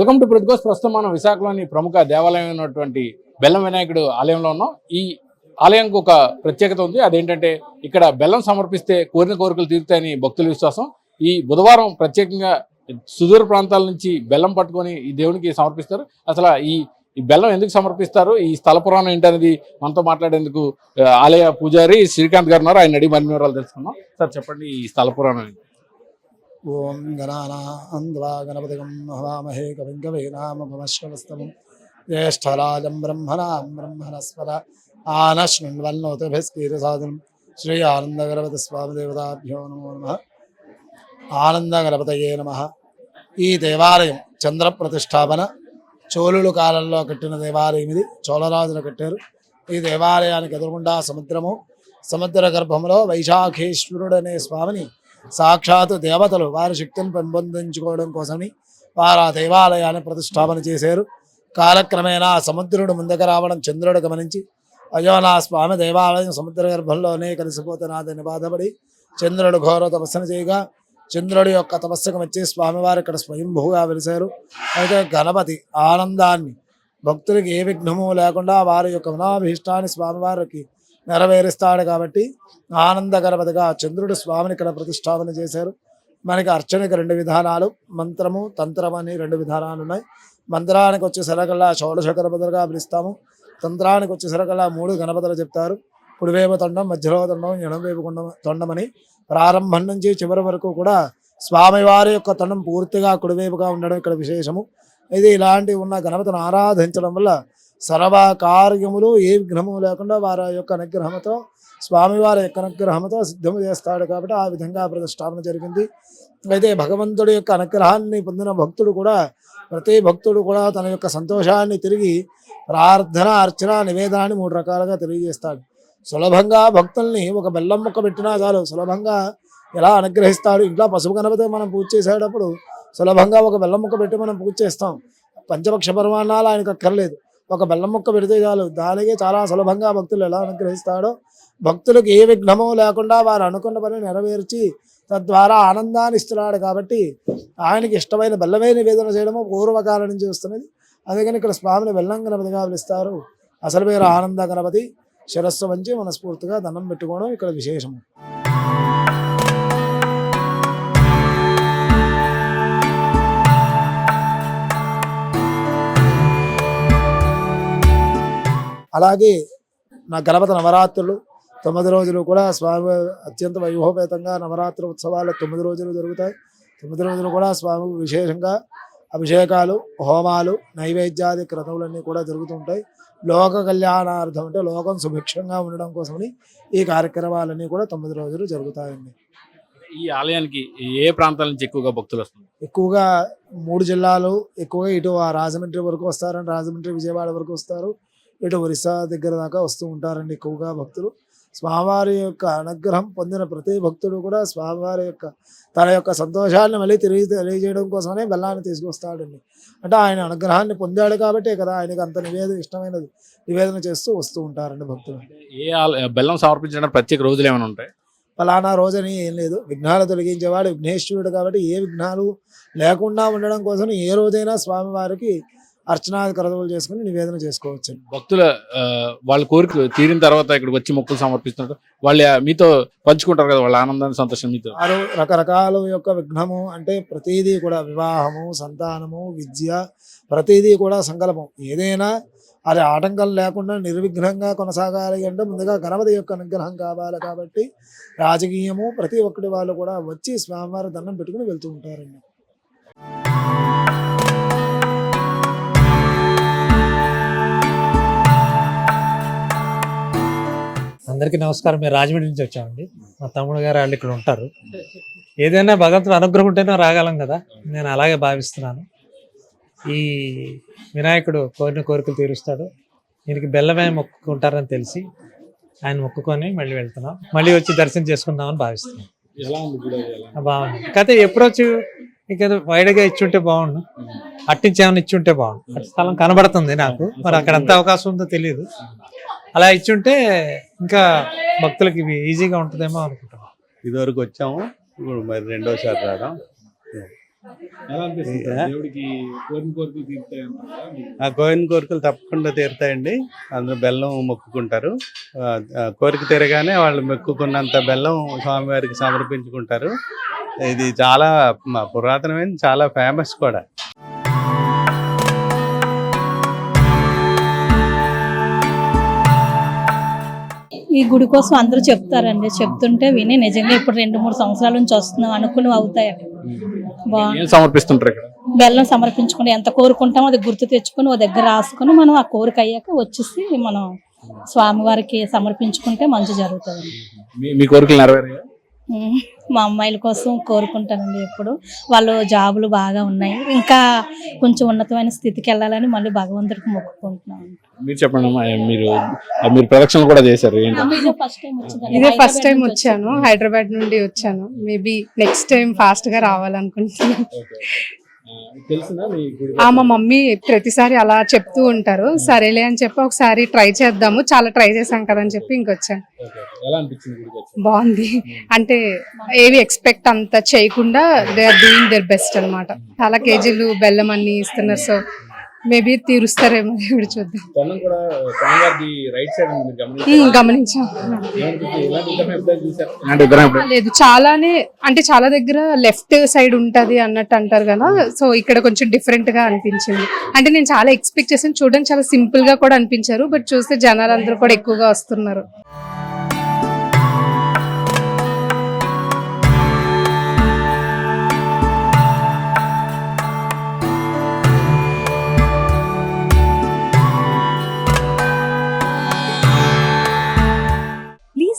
Welcome to ప్రతికోస్. ప్రస్తుతం మనం విశాఖలోని ప్రముఖ దేవాలయం ఉన్నటువంటి బెల్లం వినాయకుడు ఆలయంలో ఉన్నాం. ఈ ఆలయంకు ఒక ప్రత్యేకత ఉంది. అదేంటంటే ఇక్కడ బెల్లం సమర్పిస్తే కోరిన కోరికలు తీరుతాయని భక్తుల విశ్వాసం. ఈ బుధవారం ప్రత్యేకంగా సుదూర ప్రాంతాల నుంచి బెల్లం పట్టుకొని ఈ దేవునికి సమర్పిస్తారు. అసలు ఈ ఈ బెల్లం ఎందుకు సమర్పిస్తారు? ఈ స్థల పురాణం ఏంటనేది మనతో మాట్లాడేందుకు ఆలయ పూజారి శ్రీకాంత్ గారు ఉన్నారు. ఆయన అడిగి మరిన్ని వివరాలు తెలుసుకున్నాం సార్ చెప్పండి ఈ స్థల పురాణం ఏంటి? ఓం గణానాంద్వా గణపతిగం హవామహే కవిం కవీనామపమశ్వస్తమం జ్యేష్ఠరాజం బ్రహ్మణాం బ్రహ్మణస్వర ఆనశృణ్వన్నోతభిస్కీరసాదనం శ్రీ ఆనందగణపతి స్వామి దేవతాభ్యో నమో నమ. ఆనందగణపతయే నమ. ఈ దేవాలయం చంద్ర ప్రతిష్టాపన చోళుల కాలంలో కట్టిన దేవాలయం ఇది. చోళరాజులు కట్టారు. ఈ దేవాలయానికి ఎదురుగుండా సముద్రము. సముద్ర గర్భంలో వైశాఖేశ్వరుడు అనే స్వామిని సాక్షాత్ దేవతలు వారి శక్తిని పెంపొందించుకోవడం కోసమని వారు ఆ దేవాలయాన్ని ప్రతిష్టాపన చేశారు. కాలక్రమేణా సముద్రుడు ముందుకు రావడం చంద్రుడు గమనించి అయ్యో నా స్వామి దేవాలయం సముద్ర గర్భంలోనే కలిసిపోతున్నదని బాధపడి చంద్రుడు ఘోర తపస్సును చేయగా చంద్రుడి యొక్క తపస్సుకు వచ్చి స్వామివారు ఇక్కడ స్వయంభూగా వెలిశారు. అయితే గణపతి ఆనందాన్ని భక్తులకి ఏ విఘ్నము లేకుండా వారి యొక్క మనాభీష్టాన్ని స్వామివారికి నెరవేరుస్తాడు కాబట్టి ఆనంద చంద్రుడు స్వామిని ఇక్కడ ప్రతిష్టాపన చేశారు. మనకి అర్చనకి రెండు విధానాలు మంత్రము తంత్రం అని రెండు విధానాలు ఉన్నాయి. మంత్రానికి వచ్చేసరికల్లా షోడశ గణపతులుగా పిలుస్తాము. తంత్రానికి వచ్చేసరికల్లా మూడు గణపతులు చెప్తారు. కుడివేపు తొండం మధ్యలో తొండం ఎడమవైపు కొండం తొండమని ప్రారంభం నుంచి చివరి వరకు కూడా స్వామివారి యొక్క తొండం పూర్తిగా కుడివైపుగా ఉండడం ఇక్కడ విశేషము. ఇది ఇలాంటివి ఉన్న గణపతిని ఆరాధించడం వల్ల సర్వకార్యములు ఏ విఘ్నము లేకుండా వారి యొక్క అనుగ్రహంతో స్వామివారి యొక్క అనుగ్రహంతో సిద్ధము చేస్తాడు కాబట్టి ఆ విధంగా ప్రతిష్టాపన జరిగింది. అయితే భగవంతుడి యొక్క అనుగ్రహాన్ని పొందిన భక్తుడు కూడా ప్రతి భక్తుడు కూడా తన యొక్క సంతోషాన్ని తిరిగి ప్రార్థన అర్చన నివేదనాన్ని మూడు రకాలుగా తెలియజేస్తాడు. సులభంగా భక్తుల్ని ఒక బెల్లం ముక్క పెట్టినా చాలు. సులభంగా ఎలా అనుగ్రహిస్తాడు? ఇంట్లో పసుపు గణపతి మనం పూజ చేసేటప్పుడు సులభంగా ఒక బెల్లం ముక్క పెట్టి మనం పూజ చేస్తాం. పంచపక్ష పరిమాణాలు ఆయనకు అక్కర్లేదు. ఒక బెల్లం ముక్క పెడితే చాలు. దానికి చాలా సులభంగా భక్తులు ఎలా అనుగ్రహిస్తాడో భక్తులకు ఏ విఘ్నము లేకుండా వారు అనుకున్న పని నెరవేర్చి తద్వారా ఆనందాన్ని ఇస్తున్నాడు కాబట్టి ఆయనకి ఇష్టమైన బెల్లమే నివేదన చేయడము పూర్వకాలం నుంచి వస్తున్నది. అందుకని ఇక్కడ స్వామిని బెల్లం గణపతిగా పిలుస్తారు. అసలు పేరు ఆనంద గణపతి. శిరస్సు మంచి మనస్ఫూర్తిగా దండం పెట్టుకోవడం ఇక్కడ విశేషము. అలాగే నా గణపతి నవరాత్రులు తొమ్మిది రోజులు కూడా స్వామి అత్యంత వైభవపేతంగా నవరాత్రి ఉత్సవాలు తొమ్మిది రోజులు జరుగుతాయి. తొమ్మిది రోజులు కూడా స్వామి విశేషంగా అభిషేకాలు హోమాలు నైవేద్యాది క్రతువులన్నీ కూడా జరుగుతుంటాయి లోక కళ్యాణార్థం అంటే లోకం సుభిక్షంగా ఉండడం కోసమని ఈ కార్యక్రమాలన్నీ కూడా తొమ్మిది రోజులు జరుగుతాయండి. ఈ ఆలయానికి ఏ ప్రాంతాల నుంచి ఎక్కువగా భక్తులు వస్తున్నారు ఎక్కువగా మూడు జిల్లాలు ఎక్కువగా ఇటు రాజమండ్రి వరకు వస్తారండి రాజమండ్రి విజయవాడ వరకు వస్తారు. ఇటు ఒరిస్సా దగ్గర దాకా వస్తూ ఉంటారండి ఎక్కువగా భక్తులు. స్వామివారి యొక్క అనుగ్రహం పొందిన ప్రతి భక్తుడు కూడా స్వామివారి యొక్క తన యొక్క సంతోషాన్ని మళ్ళీ తిరిగి తెలియజేయడం కోసమే బెల్లాన్ని తీసుకొస్తాడండి. అంటే ఆయన అనుగ్రహాన్ని పొందాడు కాబట్టే కదా ఆయనకి అంత నివేదన ఇష్టమైనది. నివేదన చేస్తూ వస్తూ ఉంటారండి భక్తులు. ఏ బెల్లం సమర్పించడానికి ప్రత్యేక రోజులు ఏమైనా ఉంటాయి? ఫలానా రోజని ఏం లేదు. విఘ్నాలు తొలగించేవాడు విఘ్నేశ్వరుడు కాబట్టి ఏ విఘ్నాలు లేకుండా ఉండడం కోసం ఏ రోజైనా స్వామివారికి అర్చనాది క్రతువులు చేసుకుని నివేదన చేసుకోవచ్చు భక్తుల వాళ్ళ కోరిక తీరిన తర్వాత ఇక్కడికి వచ్చి మొక్కులు సమర్పిస్తున్నారు వాళ్ళు మీతో పంచుకుంటారు కదా వాళ్ళ ఆనందాన్ని సంతోషం మీతో. వారు రకరకాల యొక్క విఘ్నము అంటే ప్రతిదీ కూడా వివాహము సంతానము విద్య ప్రతిదీ కూడా సంకల్పం ఏదైనా అది ఆటంకం లేకుండా నిర్విఘ్నంగా కొనసాగాలి అంటే ముందుగా గణపతి యొక్క అనుగ్రహం కావాలి కాబట్టి రాజకీయము ప్రతి ఒక్కటి వాళ్ళు కూడా వచ్చి స్వామివారి దండం పెట్టుకుని వెళ్తూ ఉంటారండి. అందరికీ నమస్కారం. మేము రాజమండ్రి నుంచి వచ్చామండి. మా తమ్ముడు గారు వాళ్ళు ఇక్కడ ఉంటారు. ఏదైనా భగవంతుడు అనుగ్రహం ఉంటేనే రాగలం కదా. నేను అలాగే భావిస్తున్నాను. ఈ వినాయకుడు కోరిన కోరికలు తీరుస్తాడు. దీనికి బెల్లమే మొక్కుకుంటారని తెలిసి ఆయన మొక్కుకొని మళ్ళీ వెళ్తున్నాం. మళ్ళీ వచ్చి దర్శనం చేసుకుందామని భావిస్తున్నాం. బాగుంది. కాకపోతే ఎప్పుడొచ్చి ఇక వైడ్గా ఇచ్చుంటే బాగుండు. అట్టించి ఏమైనా ఇచ్చుంటే బాగుండు. స్థలం కనబడుతుంది నాకు. మరి అక్కడ ఎంత అవకాశం ఉందో తెలియదు. అలా ఇచ్చుంటే ఇంకా భక్తులకి ఇవి ఈజీగా ఉంటుందేమో అనుకుంటున్నాను ఇదివరకు వచ్చాము. ఇప్పుడు మరి రెండోసారి రావడం. అంటారా? ఆ కోరిన కోరికలు తప్పకుండా తీరుతాయండి. అందరూ బెల్లం మొక్కుకుంటారు. కోరిక తీరగానే వాళ్ళు మొక్కుకున్నంత బెల్లం స్వామివారికి సమర్పించుకుంటారు. ఇది చాలా మ- పురాతనమైన చాలా ఫేమస్ కూడా. ఈ గుడి కోసం అందరూ చెప్తారండి. చెప్తుంటే విని నిజంగా ఇప్పుడు రెండు మూడు సంవత్సరాల నుంచి వస్తున్నాం. అనుకుని అవుతాయండి బాగుంది సమర్పిస్తుంటారు ఇక్కడ? బెల్లం సమర్పించుకుని ఎంత కోరుకుంటామో అది గుర్తు తెచ్చుకొని ఓ దగ్గర రాసుకొని మనం ఆ కోరిక అయ్యాక వచ్చేసి మనం స్వామివారికి సమర్పించుకుంటే మంచి జరుగుతుంది. మీ- కోరికలు నెరవేరాయా? మా అమ్మాయిల కోసం కోరుకుంటానండి ఎప్పుడు. వాళ్ళు జాబులు బాగా ఉన్నాయి. ఇంకా కొంచెం ఉన్నతమైన స్థితికి వెళ్ళాలని మళ్ళీ భగవంతుడికి మొక్కుకుంటున్నాను. మీరు చెప్పండి అమ్మా మీరు ఆ, మీరు ప్రదక్షిణ కూడా చేశారు ఏంటి? ఫస్ట్ టైం వచ్చిందండి. ఇదే ఫస్ట్ హైదరాబాద్ టైం వచ్చాను హైదరాబాద్ నుండి వచ్చాను. మేబీ నెక్స్ట్ టైం ఫాస్ట్గా రావాలనుకుంటున్నాను. మీ గుడి ఆ మా మమ్మీ ప్రతిసారి అలా చెప్తూ ఉంటారు. సరేలే అని చెప్పి ఒకసారి ట్రై చేద్దాము. చాలా ట్రై చేశాం కదా అని చెప్పి ఇంకొచ్చాను బాగుంది. అంటే ఏవి ఎక్స్పెక్ట్ అంత చేయకుండా they are doing their best అన్నమాట. చాలా కేజీలు బెల్లం అన్ని ఇస్తున్నారు. సో మేబీ తీరుస్తారేమో ఇప్పుడు చూద్దాం. గమనించాం. లేదు చాలానే అంటే చాలా దగ్గర లెఫ్ట్ సైడ్ ఉంటది అన్నట్టు అంటారు కదా సో ఇక్కడ కొంచెం డిఫరెంట్గా అనిపించింది. అంటే నేను చాలా ఎక్స్పెక్ట్ చేసాను చూడడానికి చాలా సింపుల్గా కూడా అనిపించారు బట్ చూస్తే జనాలు అందరూ కూడా ఎక్కువగా వస్తున్నారు.